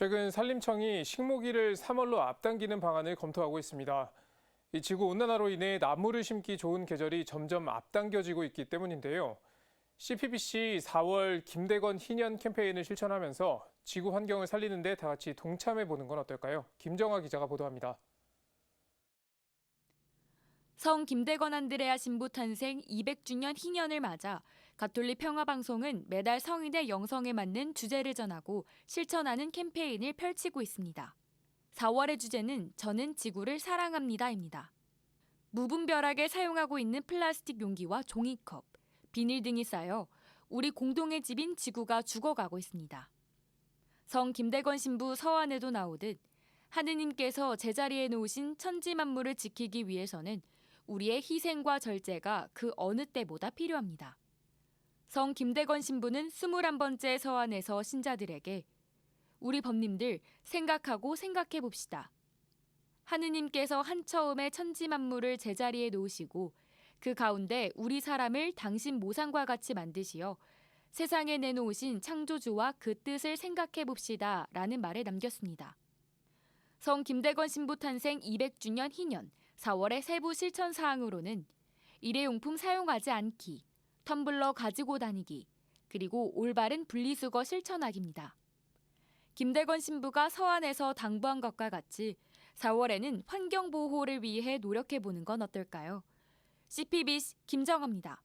최근 산림청이 식목일을 3월로 앞당기는 방안을 검토하고 있습니다. 이 지구 온난화로 인해 나무를 심기 좋은 계절이 점점 앞당겨지고 있기 때문인데요. CPBC 4월 김대건 희년 캠페인을 실천하면서 지구 환경을 살리는 데 다 같이 동참해 보는 건 어떨까요? 김정아 기자가 보도합니다. 성 김대건 안드레아 신부 탄생 200주년 희년을 맞아 가톨릭 평화방송은 매달 성인의 영성에 맞는 주제를 전하고 실천하는 캠페인을 펼치고 있습니다. 4월의 주제는 저는 지구를 사랑합니다입니다. 무분별하게 사용하고 있는 플라스틱 용기와 종이컵, 비닐 등이 쌓여 우리 공동의 집인 지구가 죽어가고 있습니다. 성 김대건 신부 서한에도 나오듯 하느님께서 제자리에 놓으신 천지 만물을 지키기 위해서는 우리의 희생과 절제가 그 어느 때보다 필요합니다. 성 김대건 신부는 21번째 서한에서 신자들에게 우리 법님들 생각하고 생각해 봅시다. 하느님께서 한처음에 천지 만물을 제자리에 놓으시고 그 가운데 우리 사람을 당신 모상과 같이 만드시어 세상에 내놓으신 창조주와 그 뜻을 생각해 봅시다. 라는 말을 남겼습니다. 성 김대건 신부 탄생 200주년 희년 4월의 세부 실천 사항으로는 일회용품 사용하지 않기, 텀블러 가지고 다니기, 그리고 올바른 분리수거 실천하기입니다. 김대건 신부가 서한에서 당부한 것과 같이 4월에는 환경 보호를 위해 노력해 보는 건 어떨까요? CPBC 김정아입니다.